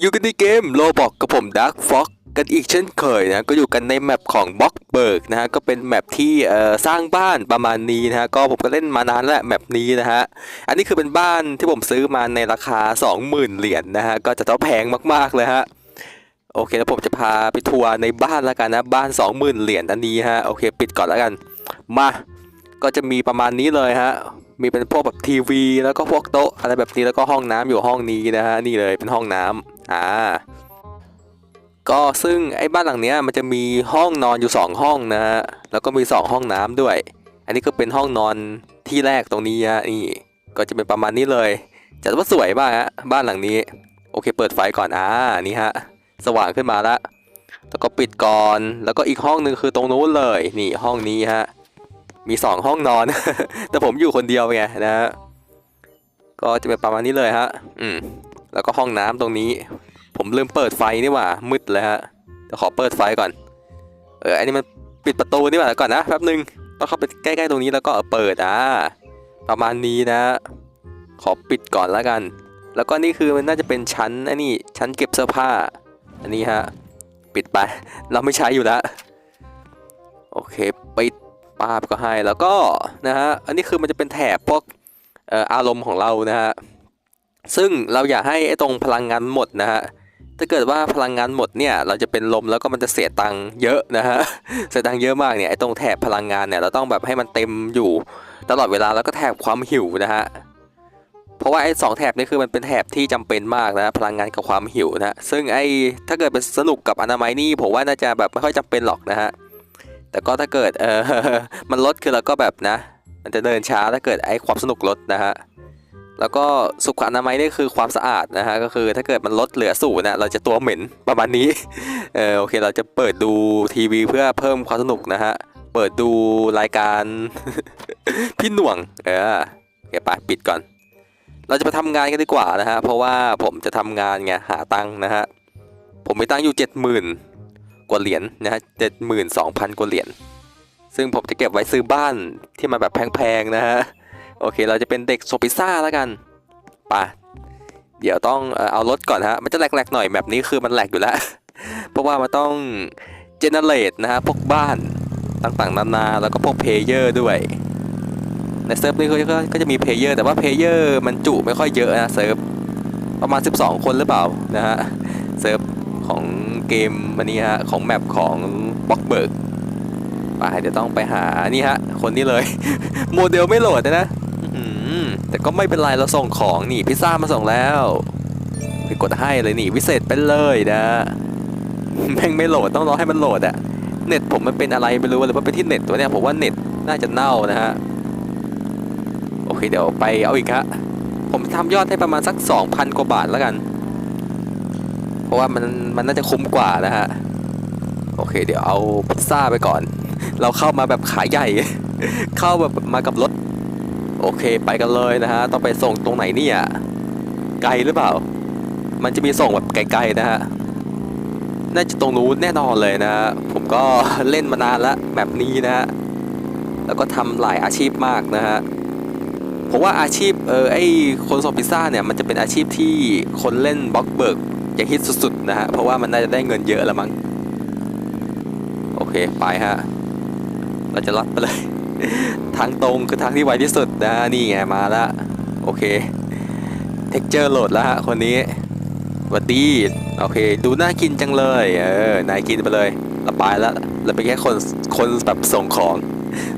อยู่กันในเกมโลบอกกับผมดักฟ็อกกันอีกเช่นเคยนะก็อยู่กันในแมปของบล็อกเบิร์กนะฮะก็เป็นแมปที่สร้างบ้านประมาณนี้นะฮะก็ผมก็เล่นมานานแล้วแมปนี้นะฮะอันนี้คือเป็นบ้านที่ผมซื้อมาในราคา 20,000 เหรียญนะฮะก็จะต้องแพงมากๆเลยฮะโอเคแล้วผมจะพาไปทัวร์ในบ้านแล้วกันนะบ้าน 20,000 เหรียญอันนี้ฮะโอเค ปิดก่อนแล้วกัน มาก็จะมีประมาณนี้เลยฮะมีเป็นพวกแบบทีวี แล้วก็พวกโต๊ะอะไรแบบนี้แล้วก็ห้องน้ำอยู่ห้องนี้นะฮะนี่เลยเป็นห้องน้ำ อ่าก็ซึ่งไอ้บ้านหลังเนี้ยมันจะมีห้องนอนอยู่สองห้องนะฮะแล้วก็มีสองห้องน้ำด้วย อันนี้ก็เป็นห้องนอนที่แรกตรงนี้ฮะนี่ก็จะเป็นประมาณนี้เลยจัดว่าสวยมากฮะบ้านหลังนี้ โอเค เปิดไฟก่อนอ่านี่ฮะสว่างขึ้นมาล้วแล้วก็ปิดก่อนแล้วก็อีกห้องหนึ่งคือตรงนู้นเลยนี่ห้องนี้ฮะมีสองห้องนอน แต่ผมอยู่คนเดียวไงนะฮะก็จะเป็นประมาณนี้เลยฮะอืม แล้วก็ห้องน้ำตรงนี้ ผมลืมเปิดไฟนี่หว่ามืดเลยฮะเดี๋ยวขอเปิดไฟก่อน เอออันนี้มันปิดประตูนี่หว่าก่อนนะแป๊บนึงต้องเข้าไปใกล้ๆตรงนี้แล้วก็เปิดอ่าประมาณนี้นะ ขอปิดก่อนแล้วกัน แล้วก็นี่คือมันน่าจะเป็นชั้นอันนี้ชั้นเก็บเสื้อผ้า อันนี้ฮะปิดไปเราไม่ใช้อยู่แล้วโอเคปิดป้าบก็ให้แล้วก็นะฮะอันนี้คือมันจะเป็นแถบพวกอออารมณ์ของเรานะฮะ ซึ่งเราอยากให้ไอ้ตรงพลังงานหมดนะฮะถ้าเกิดว่าพลังงานหมดเนี่ยเราจะเป็นลมแล้วก็มันจะเสียตังค์เยอะนะฮะเสียตังค์เยอะมากเนี่ยไอ้ตรงแถบพลังงานเนี่ยเราต้องแบบให้มันเต็มอยู่ ตลอดเวลาแล้วก็แถบความหิวนะฮะเพราะว่าไอ้สองแถบนี่คือมันเป็นแถบที่จำเป็นมากนะพลังงานกับความหิวนะฮะซึ่งไอ้ถ้าเกิดเป็นสนุกกับอนามัยนี่ผมว่าน่าจะแบบไม่ค่อยจำเป็นหรอกนะฮะแต่ก็ถ้าเกิดเออมันลดคือเราก็แบบนะ มันจะเดินช้าถ้าเกิดไอ้ความสนุกลดนะฮะ แล้วก็สุขอนามัยนี่คือความสะอาดนะฮะก็คือถ้าเกิดมันลดเหลือศูนย์นะเราจะตัวเหม็นประมาณนี้เออโอเคเราจะเปิดดูทีวีเพื่อเพิ่มความสนุกนะฮะเปิดดูรายการพี่หน่วงเออโอเคไปปิดก่อน เราจะไปทำงานกันดีกว่านะฮะเพราะว่าผมจะทำงานไงหาตังค์นะฮะผมมีตังค์อยู่เจ็ดหมื่นกว่าเหรียญนะฮะเจ็ดหมื่นสองพันกว่าเหรียญซึ่งผมจะเก็บไว้ซื้อบ้านที่มันแบบแพงๆนะฮะ โอเค เราจะเป็นเด็กโซพิซ่าแล้วกันป่ะเดี๋ยวต้องเอารถก่อนฮะ มันจะแหลกๆหน่อยแบบนี้คือมันแหลกอยู่แล้ว เพราะว่ามันต้องเจเนเรตนะฮะ พวกบ้านต่างๆ นานา แล้วก็พวกเพเยอร์ด้วยในเซิร์ฟนี่ก็จะมีเพเยอร์แต่ว่าเพเยอร์มันจุไม่ค่อยเยอะนะเซิร์ฟประมาณ 12 คนหรือเปล่านะฮะเซิร์ฟของเกมอันนี้ฮะของแมปของบล็อกเบิร์กไปเดี๋ยวต้องไปหานี่ฮะคนนี้เลย โมเดลไม่โหลดนะอื้อหือ แต่ก็ไม่เป็นไรเราส่งของนี่พิซซ่ามาส่งแล้วไปกดให้เลยนี่วิเศษไปเลยนะแม่งไม่โหลดต้องรอให้มันโหลดอะเน็ตผมมันเป็นอะไรไม่รู้หรือว่าเป็นที่เน็ตตัวเนี้ยผมว่าเน็ตน่าจะเน่านะฮะโอเคเดี๋ยวไปเอาอีกฮะผมทำยอดให้ประมาณสัก 2,000 กว่าบาทแล้วกัน เพราะว่ามันมันน่าจะคุ้มกว่านะฮะโอเค เดี๋ยวเอาพิซซ่าไปก่อน เราเข้ามาแบบขายใหญ่ เข้าแบบมากับรถ โอเคไปกันเลยนะฮะ ต้องไปส่งตรงไหนเนี่ย ไกลหรือเปล่า มันจะมีส่งแบบไกลๆนะฮะ น่าจะตรงนู้นแน่นอนเลยนะฮะผมก็เล่นมานานล้วแบบนี้นะฮะ แล้วก็ทำหลายอาชีพมากนะฮะผมว่าอาชีพเออไอคนส่งพิซซ่าเนี่ยมันจะเป็นอาชีพที่คนเล่นบล็อกเบิร์กจะฮิตสุดๆนะฮะ เพราะว่ามันน่าจะได้เงินเยอะละมั้ง โอเคไปฮะ เราจะลัดไปเลย ทางตรงคือทางที่ไวที่สุดนะนี่ไงมาแล้วโอเคเท็กเจอร์โหลดแล้วฮะคนนี้วัดดีโอเค ดูน่ากินจังเลยเออนายกินไปเลยเราไปแล้วเราเป็นแค่คนคนแบบส่งของ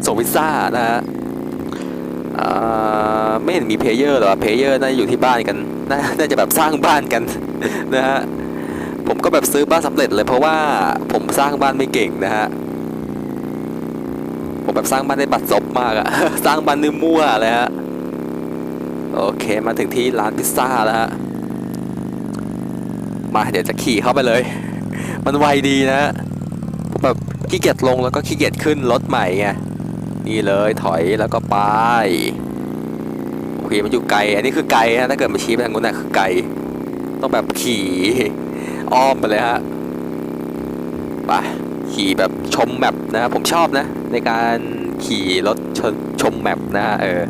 ส่งพิซซ่านะฮะไม่เห็นมีเพลเยอร์หรอเพลเยอร์น่าจะอยู่ที่บ้านกันนน่าจะแบบสร้างบ้านกันนะฮะผมก็แบบซื้อบ้านสำเร็จเลยเพราะว่าผมสร้างบ้านไม่เก่งนะฮะ ผมแบบสร้างบ้านได้บัดซบมากอะสร้างบ้านนึมั่วเลยฮะโอเคมาถึงที่ร้านพิซซ่าแล้วฮะมาเดี๋ยวจะขี่เข้าไปเลย มันไวดีนะผมแบบขี้เกียจลงแล้วก็ขี้เกียจขึ้นรถใหม่ไงนี่เลยถอยแล้วก็ไปโอเคมันอยู่ไกล อันนี้คือไกลฮะถ้าเกิดมาชี้ไปทางนู้นน่ะคือไกลต้องแบบขี่อ้อมไปเลยฮะไปขี่แบบชมแมปนะผมชอบนะ ในการขี่รถชชมแมปนะฮะเออ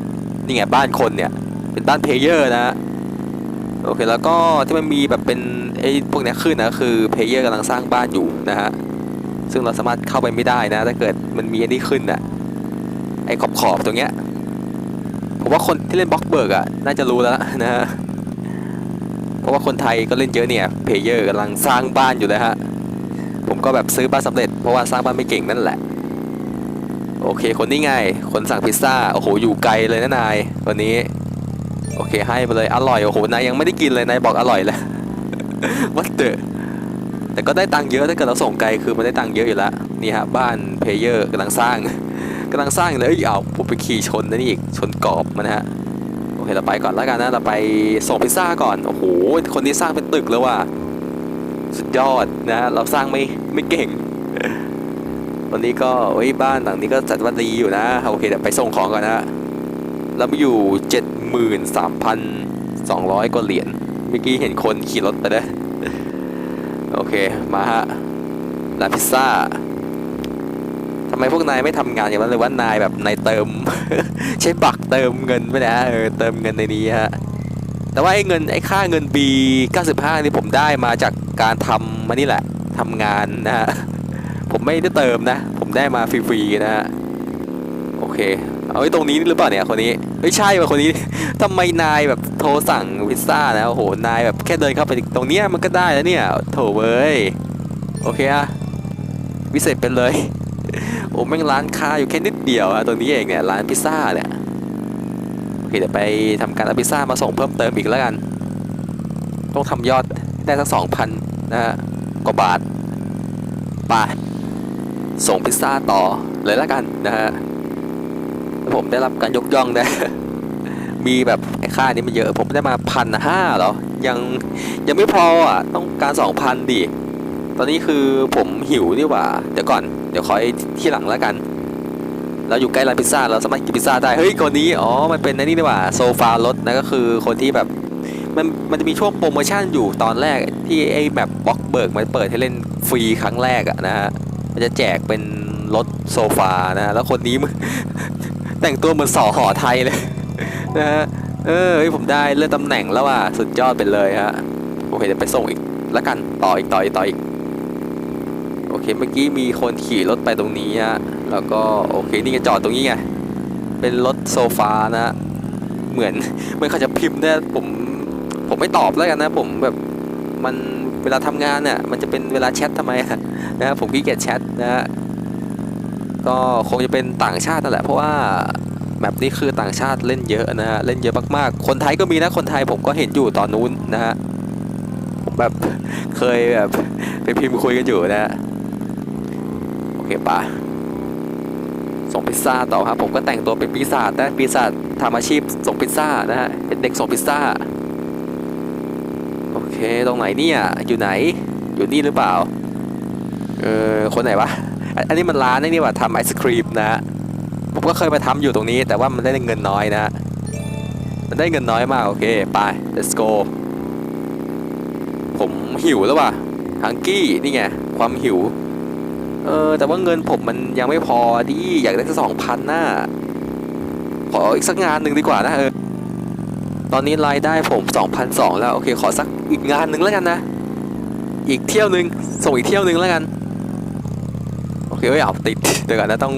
นี่ไงบ้านคนเนี่ย เป็นบ้านเพลเยอร์นะฮะโอเคแล้วก็ที่มันมีแบบเป็นไอ้พวกเนี้ยขึ้นนะคือเพลเยอร์กำลังสร้างบ้านอยู่นะฮะซึ่งเราสามารถเข้าไปไม่ได้นะ ถ้าเกิดมันมีอันนี้ขึ้นอะไอ้ขอบขอบๆตรงเนี้ยผมว่าคนที่เล่นบล็อกเบิร์กอะน่าจะรู้แล้วนะฮะเพราะว่าคนไทยก็เล่นเยอะเนี่ยเพลเยอร์กำลังสร้างบ้านอยู่เลยฮะผมก็แบบซื้อบ้านสำเร็จเพราะว่าสร้างบ้านไม่เก่งนั่นแหละ โอเค คนนี้ไง คนสั่งพิซซ่า โอ้โห อยู่ไกลเลยนะนาย วันนี้ โอเค ให้ไปเลย อร่อย โอ้โห นายยังไม่ได้กินเลย นายบอกอร่อยเลยวัดเตอแต่ก็ได้ตังค์เยอะ ถ้าเกิดเราส่งไกลคือมันได้ตังค์เยอะอยู่แล้ว นี่ฮะ บ้านเพเยอร์กำลังสร้างกำลังสร้างเลยเอ้ยเอาผมไปขี่ชนนะนี่อีก ชนกรอบมันะฮะ โอเค เราไปก่อนแล้วกันนะ เราไปส่งพิซซ่าก่อน โอ้โห คนนี้สร้างเป็นตึกแล้วว่ะ สุดยอดนะ เราสร้างไม่ไม่เก่ง วันนี้ก็เฮ้ยบ้านหลังนี้ก็จัดว่าดีอยู่นะโอเคเดี๋ยวไปส่งของก่อนนะเราไปอยู่เจ็ดหมื่นสามพันสองร้อยกว่าเหรียญเมื่อกี้เห็นคนขี่รถไปด้วยโอเคมาฮะร้านพิซซ่าทำไมพวกนายไม่ทำงานอย่างนั้นเลยว่านายแบบนายเติม ใช้บักเติมเงินไปนะเออเติมเงินในนี้ฮะแต่ว่าไอ้เงินไอ้ค่าเงิน B 95นี่ผมได้มาจากการทำมานี่แหละทำงานนะฮะ ผมไม่ได้เติมนะ ผมได้มาฟรีๆนะฮะโอเค เอาไว้ตรงนี้หรือเปล่าเนี่ยคนนี้ไม่ใช่ว่ะคนนี้ทำไมนายแบบโทรสั่งพิซซ่านะโอ้โหนายแบบแค่เดินเข้าไปตรงเนี้ยมันก็ได้แล้วเนี่ยโถเว้ยโอเคอะวิเศษเป็นเลยโอ้แม่งร้านค้าอยู่แค่นิดเดียวอะตรงนี้เองเนี่ยร้านพิซซ่าเนี่ยโอเคเดี๋ยวไปทำการเอาพิซซ่ามาส่งเพิ่มเติมอีกแล้วกัน ต้องทำยอดได้สักสองพันนะฮะกว่าบาทไป ส่งพิซซ่าต่อเลยล้วกันนะฮะผมได้รับการยกย่องนะมีแบบไอ้ค่านี้มันเยอะผมได้มาพันห้าหรอ ยังยังไม่พออะต้องการสองพันดิตอนนี้คือผมหิวดีกว่า เดี๋ยวก่อนเดี๋ยวคอยที่หลังแล้วกัน เราอยู่ใกล้ร้านพิซซ่าเราสามารถกินพิซซ่าได้เฮ้ยคนนี้อ๋อมันเป็นไอ้นี่ดีกว่าโซฟารถนะก็คือคนที่แบบมันมันจะมีช่วงโปรโมชั่นอยู่ตอนแรกที่ไอ้แบบบล็อกเบิร์กมันเปิดให้เล่นฟรีครั้งแรกอะนะฮะ มันจะแจกเป็นรถโซฟานะแล้วคนนี้มึงแต่งตัวเหมือนสอหอไทยเลยนะฮะเออเฮ้ยผมได้เลื่อนตำแหน่งแล้วว่ะสุดยอดไปเลยฮะโอเคเดี๋ยวไปส่งอีกแล้วกันต่ออีกต่ออีกต่ออีกโอเคเมื่อกี้มีคนขี่รถไปตรงนี้ฮะแล้วก็โอเคนี่ไงจอดตรงนี้ไงเป็นรถโซฟานะเหมือนเหมือนเขาจะพิมพ์เนี่ยผมผมไม่ตอบแล้วกันนะ ผมแบบมัน วลาทำงานเนี่ยมันจะเป็นเวลาแชททำไมนะผมขี้เกียจแชทนะฮะก็คงจะเป็นต่างชาตินั่นแหละเพราะว่าแบบนี้คือต่างชาติเล่นเยอะนะฮะเล่นเยอะมากๆ คนไทยก็มีนะคนไทยผมก็เห็นอยู่ตอนนู้นนะฮะผมแบบเคยแบบไปพิมพ์คุยกันอยู่นะฮะโอเคปะส่งพิซซ่าต่อครับผมก็แต่งตัวเป็นปีศาจนะปีศาจทำอาชีพส่งพิซซ่านะฮะเป็นเด็กส่งพิซซ่า เคตรงไหนเนี่ยอยู่ไหนอยู่นี่หรือเปล่าเออคนไหนวะอันนี้มันร้านนี่นี่ว่าทำไอศครีมนะฮะผมก็เคยมาทำอยู่ตรงนี้ แต่ว่ามันได้เงินน้อยนะฮะมันได้เงินน้อยมากโอเคไป let's go ผมหิวแล้วว่ะฮังกี้นี่ไงความหิวเออแต่ว่าเงินผมมันยังไม่พอดิอยากได้สักสองพันน่ะขออีกสักงานหนึ่งดีกว่านะเออ ตอนนี้รายได้ผม2,002แล้วโอเคขอสักอีกงานหนึ่งแล้วกันนะ อีกเที่ยวหนึ่งส่งอีกเที่ยวหนึ่งแล้วกัน โอเคเอ้ยเอาติดเดี๋ยวก่อนนะต้อง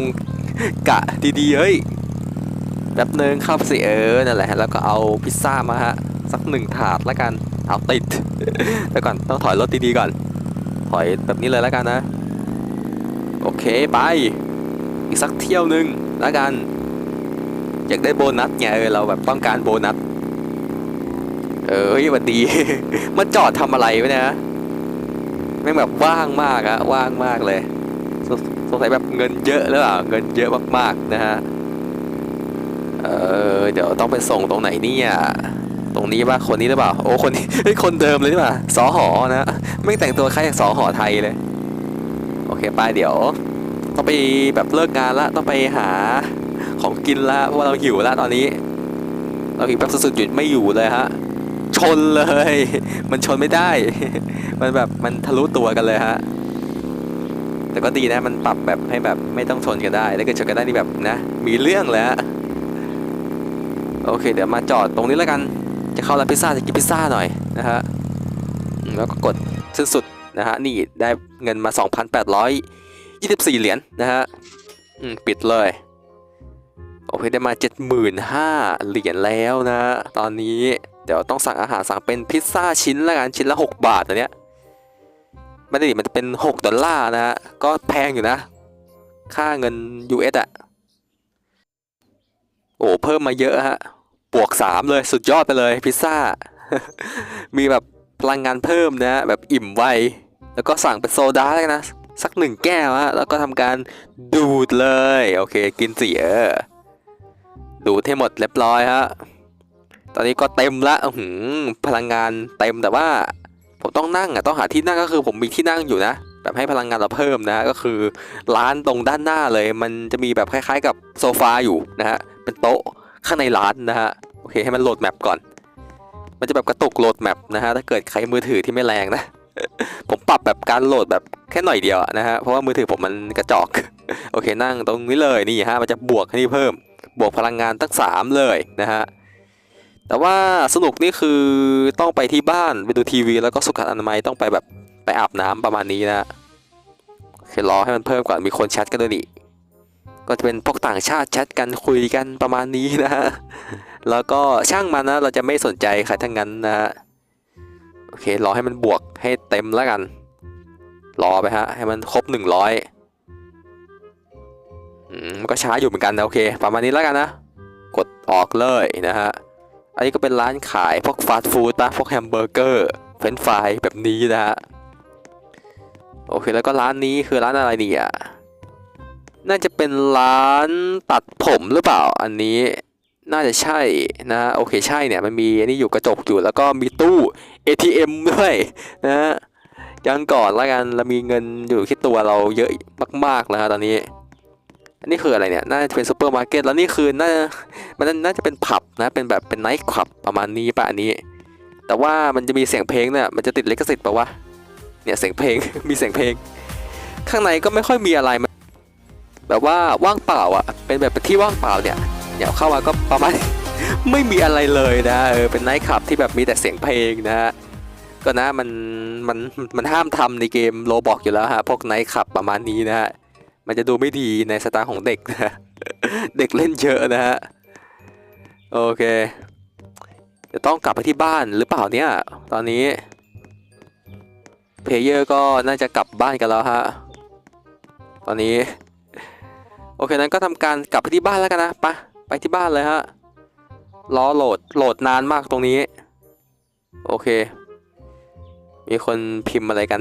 กะดีๆเฮ้ยแป๊บนึงข้าไปสิเออนั่นแหละแล้วก็เอาพิซซ่ามาฮะสักหนึ่งถาดแล้วกันเอาติดเดี๋ยวก่อนต้องถอยรถดีๆก่อน ถอยแบบนี้เลยแล้วกันนะ โอเคไปอีกสักเที่ยวหนึ่งแล้วกัน อยากได้โบนัสไงเออเราแบบต้องการโบนัส เอ้ยวันดี มาจอดทำอะไรไวะเนี่ยแม่งแบบว่างมากอะว่างมากเลยสสงสัยแบบเงินเยอะหรือเปล่าเงินเยอะมากๆนะฮะเออเดี๋ยวต้องไปส่งตรงไหนเนี่ยตรงนี้ป่ะคนนี้หรือเปล่าโอ้คนนี้เฮ้ยคนเดิมเลยนี่ป่ะสอหอนะไม่แต่งตัวคล้ายสอหอไทยเลย โอเคไปเดี๋ยว ต้องไปแบบเลิกงานละต้องไปหาของกินละเพราะว่าเราหิวละตอนนี้ เราหิวแบบสุดๆหยุดไม่อยู่เลยฮะ ชนเลย มันชนไม่ได้ มันแบบมันทะลุตัวกันเลยฮะ แต่ก็ดีนะ มันปรับแบบให้แบบไม่ต้องชนกันได้ แล้วก็ชนกันได้นี่แบบนะ มีเรื่องเลยฮะโอเค เดี๋ยวมาจอดตรงนี้แล้วกัน จะเข้าร้านพิซซ่าจะกินพิซซ่าหน่อยนะฮะ แล้วก็กดสิ้นสุดนะฮะ นี่ได้เงินมา 2,824 เหรียญนะฮะปิดเลย โอเค ได้มา 75,000 เหรียญแล้วนะ ตอนนี้ ดี๋ยวต้องสั่งอาหารสั่งเป็นพิซซ่าชิ้นละกันชิ้นละ 6 บาทอันเนี้ยไม่ได้ดิมันจะเป็น 6 ดอลลาร์นะฮะก็แพงอยู่นะ ค่าเงิน US อะโอ้เพิ่มมาเยอะฮะบวก 3 เลยสุดยอดไปเลยพิซซ่า มีแบบพลังงานเพิ่มนะฮะแบบอิ่มไว แล้วก็สั่งเป็นโซดาเลยนะ สักหนึ่งแก้วฮะแล้วก็ทำการดูดเลย โอเค กินเสียดูดให้หมดเรียบร้อยฮะ ตอนนี้ก็เต็มละอื้อหือพลังงานเต็มแต่ว่า ผมต้องนั่งอะต้องหาที่นั่งก็คือผมมีที่นั่งอยู่นะ แบบให้พลังงานเราเพิ่มนะ ก็คือร้านตรงด้านหน้าเลย มันจะมีแบบคล้ายๆ กับโซฟาอยู่นะฮะเป็นโต๊ะข้างในร้านนะฮะโอเคให้มันโหลดแมปก่อน มันจะแบบกระตุกโหลดแมปนะฮะถ้าเกิดใครมือถือที่ไม่แรงนะผมปรับแบบการโหลดแบบแค่หน่อยเดียวนะฮะเพราะว่ามือถือผมมันกระจอกโอเคนั่งตรงนี้เลยนี่ฮะมันจะบวกให้นี่เพิ่ม บวกพลังงานตั้งสามเลยนะฮะ แต่ว่าสนุกนี่คือต้องไปที่บ้านไปดูทีวี แล้วก็สุขอนามัยต้องไปแบบไปอาบน้ำประมาณนี้นะโอเครอให้มันเพิ่มก่อนมีคนแชทกันด้วยนี่ก็จะเป็นพวกต่างชาติแชทกันคุยกันประมาณนี้นะฮะแล้วก็ช่างมันนะเราจะไม่สนใจใครทั้งนั้นนะฮะโอเครอให้มันบวกให้เต็มแล้วกัน รอไปฮะให้มันครบหนึ่งร้อยมันก็ช้าอยู่เหมือนกันนะโอเค ประมาณนี้แล้วกันนะ กดออกเลยนะฮะ อันนี้ก็เป็นร้านขายพวกฟาสต์ฟู้ดปะพวกแฮมเบอร์เกอร์เฟรนฟรายแบบนี้นะฮะโอเคแล้วก็ร้านนี้คือร้านอะไรเนี่ยน่าจะเป็นร้านตัดผมหรือเปล่าอันนี้น่าจะใช่นะโอเคใช่เนี่ยมันมีอันนี้อยู่กระจกอยู่แล้วก็มีตู้ ATM ด้วยนะยังก่อนละกันเรามีเงินอยู่ที่ตัวเราเยอะมากๆแล้วฮะตอนนี้ นนี้คืออะไรเนี่ย น่าจะเป็นซูเปอร์มาร์เก็ต แล้วนี่คือน่ามันน่าจะเป็นผับนะ เป็นแบบเป็นไนท์คลับประมาณนี้ป่ะอันนี้ แต่ว่ามันจะมีเสียงเพลงเนี่ย มันจะติดลิขสิทธิ์ป่ะวะ เนี่ยเสียงเพลง มีเสียงเพลง ข้างในก็ไม่ค่อยมีอะไร แบบว่าว่างเปล่าอะ เป็นแบบที่ว่างเปล่าเนี่ยเดี๋ยวเข้ามาก็ประมาณ ไม่มีอะไรเลยนะ เออ เป็นไนท์คลับที่แบบมีแต่เสียงเพลงนะฮะ ก็นะมันมันมันห้ามทำในเกมโลบอกอยู่แล้วฮะ พวกไนท์คลับประมาณนี้นะฮะ มันจะดูไม่ดีในสไตล์ของเด็กนะเด็กเล่นเยอะนะฮะโอเค จะต้องกลับไปที่บ้านหรือเปล่าเนี่ย ตอนนี้เพลเยอร์ก็น่าจะกลับบ้านกันแล้วฮะตอนนี้ โอเคนั้นก็ทำการกลับไปที่บ้านแล้วกันนะปะไปที่บ้านเลยฮะรอโหลดโหลดนานมากตรงนี้ โอเค มีคนพิมพ์อะไรกัน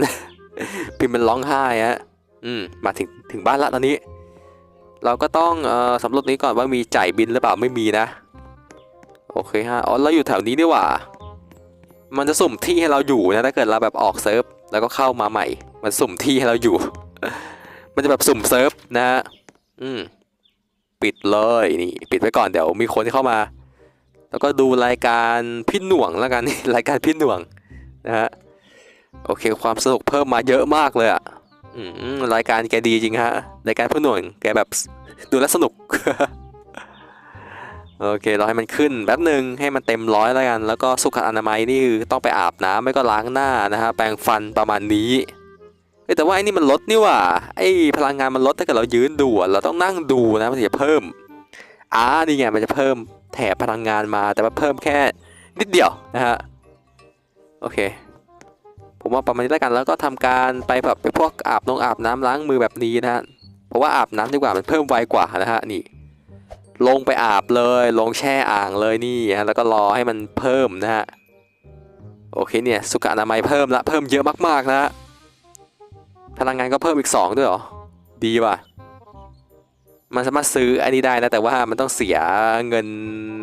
พิมพ์เป็นร้องไห้ฮะ อืมมาถึงถึงบ้านละตอนนี้ เราก็ต้องเอ่อสำรวจนี้ก่อนว่ามีจ่ายบินหรือเปล่าไม่มีนะ โอเคฮะอ๋อเราอยู่แถวนี้ดีกว่า มันจะสุ่มที่ให้เราอยู่นะถ้าเกิดเราแบบออกเซิร์ฟแล้วก็เข้ามาใหม่ มันสุ่มที่ให้เราอยู่ มันจะแบบสุ่มเซิร์ฟนะฮะอืมปิดเลยนี่ปิดไว้ก่อนเดี๋ยวมีคนที่เข้ามา แล้วก็ดูรายการพี่หน่วงแล้วกัน รายการพี่หน่วงนะฮะโอเคความสนุกเพิ่มมาเยอะมากเลยอะ รายการแกดีจริงฮะ รายการผู้หน่วยแกแบบดูแลสนุก โอเค เราให้มันขึ้นแป๊บหนึ่งให้มันเต็มร้อยแล้วกัน แล้วก็สุขอนามัยนี่คือต้องไปอาบน้ำไม่ก็ล้างหน้านะฮะ แปรงฟันประมาณนี้แต่ว่าไอ้นี่มันลดนี่ว่าไอ้พลังงานมันลดถ้าเกิดเรายืนดูเราต้องนั่งดูนะมันจะเพิ่มอ่านี่ไงมันจะเพิ่มแถบพลังงานมาแต่ว่าเพิ่มแค่นิดเดียวนะฮะ โอเค ผมว่าประมาณนี้แล้วกันแล้วก็ทำการไปแบบไปพวกอาบนงอาบน้ำล้างมือแบบนี้นะฮะเพราะว่าอาบน้ำดีกว่ามันเพิ่มไวกว่านะฮะนี่ ลงไปอาบเลย ลงแช่อ่างเลยนี่ฮะแล้วก็รอให้มันเพิ่มนะฮะโอเคเนี่ยสุขอนามัยเพิ่มละเพิ่มเยอะมากๆนะพลังงานก็เพิ่มอีก 2 ด้วยหรอ ดีว่ะ มันสามารถซื้ออันนี้ได้นะ แต่ว่ามันต้องเสียเงิน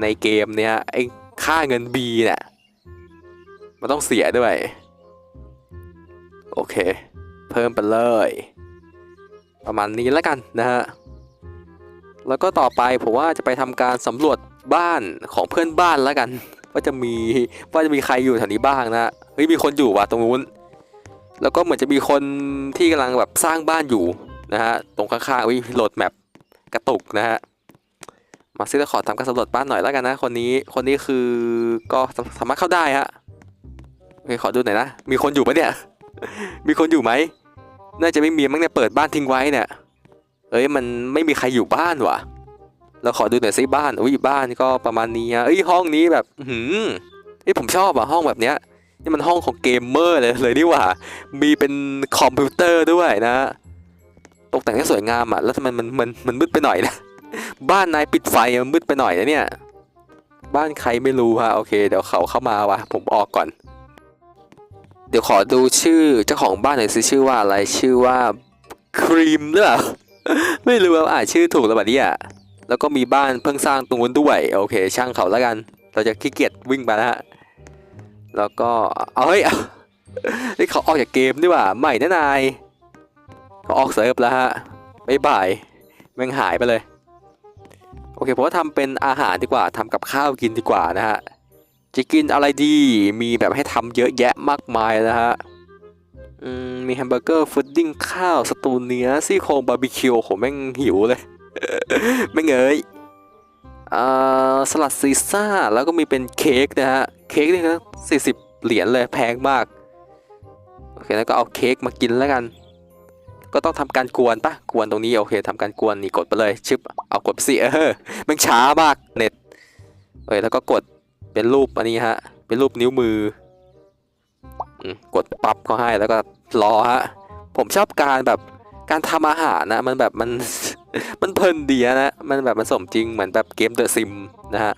ในเกมเนี่ยไอ้ค่าเงิน B เนี่ยมันต้องเสียด้วย โอเค เพิ่มไปเลย ประมาณนี้แล้วกันนะฮะ แล้วก็ต่อไปผมว่าจะไปทำการสำรวจบ้านของเพื่อนบ้านแล้วกัน ว่าจะมีว่าจะมีใครอยู่แถวนี้บ้างนะเฮ้ยมีคนอยู่ว่ะตรงนู้น แล้วก็เหมือนจะมีคนที่กำลังแบบสร้างบ้านอยู่นะฮะตรงข้างๆวิโหลดแมปกระตุกนะฮะมาซิจะขอทำการสำรวจบ้านหน่อยแล้วกันนะ คนนี้คนนี้คือก็สามารถเข้าได้ฮะเคขอดูหน่อยนะ มีคนอยู่ปะเนี่ย มีคนอยู่ไหม น่าจะไม่มีมั้งเนี่ยเปิดบ้านทิ้งไว้เนี่ย เอ้ยมันไม่มีใครอยู่บ้านวะเราขอดูหน่อยซิบ้านอุ้ยบ้านก็ประมาณนี้ฮะเอ้ยห้องนี้แบบอื้อหืมเอ้ยผมชอบอะห้องแบบเนี้ยนี่มันห้องของเกมเมอร์เลยเลยนี่หว่า มีเป็นคอมพิวเตอร์ด้วยนะ ตกแต่งให้สวยงามอะแล้วทำไมมันมันมันมืดไปหน่อยนะ บ้านนายปิดไฟมันมืดไปหน่อยนะเนี่ย บ้านใครไม่รู้ฮะโอเค เดี๋ยวเขาเข้ามาวะผมออกก่อน ดี๋ยวขอดูชื่อเจ้าของบ้านหน่อยสิชื่อว่าอะไรชื่อว่าครีมหรือเปล่าไม่รู้ว่าอ่านชื่อถูกหรือเปล่าเนี่ยแล้วก็มีบ้านเพิ่งสร้างตรงนู้นด้วยโอเค ช่างเขาแล้วกัน เราจะขี้เกียจวิ่งไปนะฮะแล้วก็เอาเฮ้ยเอานี่เขาออกจากเกมดีกว่าใหม่นะนายเขาออกเซิร์ฟแล้วฮะบ๊ายบายแม่งหายไปเลย โอเคผมว่าทำเป็นอาหารดีกว่าทำกับข้าวกินดีกว่านะฮะ จะกินอะไรดี มีแบบให้ทำเยอะแยะมากมายนะฮะมมีแฮมเบอร์เกอร์ฟุดดิ้งข้าวสตูเนื้อซี่โครงบาร์บีคิวโหแม่งหิวเลยไม่งเงยอสลัดซีซ่าแล้วก็มีเป็นเค้กนะฮะ เค้กนี่นะสี่สิบเหรียญเลยแพงมาก โอเคแล้วก็เอาเค้กมากินแล้วกัน ก็ต้องทำการกวนปะกวนตรงนี้ โอเคทำการกวนนี่กดไปเลยชึบเอากดสิเออแม่งช้ามากเน็ตเอ้ยแล้วก็กด เป็นรูปอันนี้ฮะ เป็นรูปนิ้วมือ กดปั๊บเขาให้แล้วก็รอฮะ ผมชอบการแบบการทำอาหารนะ มันแบบมัน มันเพลินดีนะ มันแบบมันสมจริงเหมือนแบบเกมเดอะซิมนะฮะ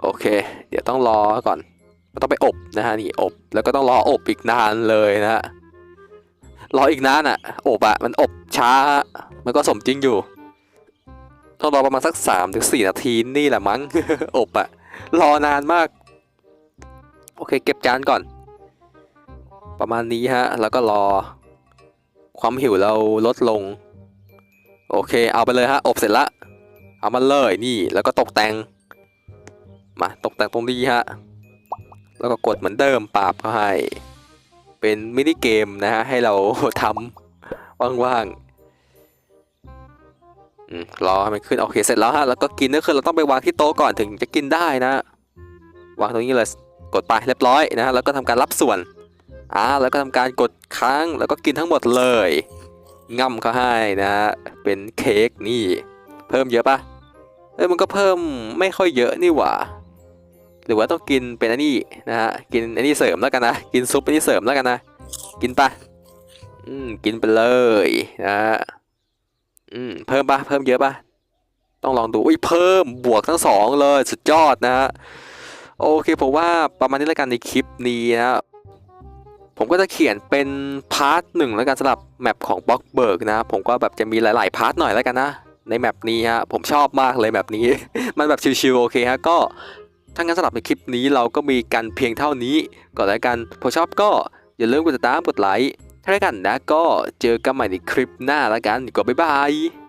โอเค เดี๋ยวต้องรอก่อน มันต้องไปอบนะฮะนี่อบ แล้วก็ต้องรออบอีกนานเลยนะฮะ รออีกนานอะ อบอะ มันอบช้า มันก็สมจริงอยู่ต้องรอประมาณสักสามถึงสี่นาทีนี่แหละมั้ง อบอะ รอนานมาก โอเค เก็บจานก่อน ประมาณนี้ฮะ แล้วก็รอ ความหิวเราลดลง โอเค เอาไปเลยฮะ อบเสร็จละ เอามาเลยนี่ แล้วก็ตกแต่ง มาตกแต่งตรงนี้ฮะ แล้วก็กดเหมือนเดิมปราบเขาให้ เป็นมินิเกมนะฮะ ให้เราทำว่างๆ รอให้มันขึ้นโอเคเสร็จแล้วฮะแล้วก็กินก็คือเราต้องไปวางที่โต๊ะก่อนถึงจะกินได้นะ วางตรงนี้เลยกดไปเรียบร้อยนะฮะแล้วก็ทำการรับส่วนอ่าแล้วก็ทำการกดค้างแล้วก็กินทั้งหมดเลยง่ำเขาให้นะฮะเป็นเค้กนี่ เพิ่มเยอะปะเอ้ยมันก็เพิ่มไม่ค่อยเยอะนี่หว่าหรือว่าต้องกินเป็นอันนี้นะฮะกินอันนี้เสริมแล้วกันนะกินซุปอันนี้เสริมแล้วกันนะ กินปะอืมกินไปเลยนะฮะ อืมเพิ่มปะเพิ่มเยอะปะต้องลองดูอุ้ยเพิ่มบวกทั้งสองเลยสุดยอดนะฮะโอเคผมว่าประมาณนี้แล้วกันในคลิปนี้นะผมก็จะเขียนเป็นพาร์ทหนึ่งแล้วกันสำหรับแมปของบล็อกเบิร์กนะผมก็แบบจะมีหลาย ๆ พาร์ทหน่อยแล้วกันนะ ในแมปนี้ฮะผมชอบมากเลยแมปนี้ มันแบบชิวๆโอเคฮะก็ถ้างั้นสำหรับในคลิปนี้เราก็มีกันเพียงเท่านี้ก่อนแล้วกันผมชอบก็อย่าลืมกดติดตามกดไลค์ ถ้าได้กันนะก็เจอกันใหม่ในคลิปหน้าแล้วกันก็บ๊ายบาย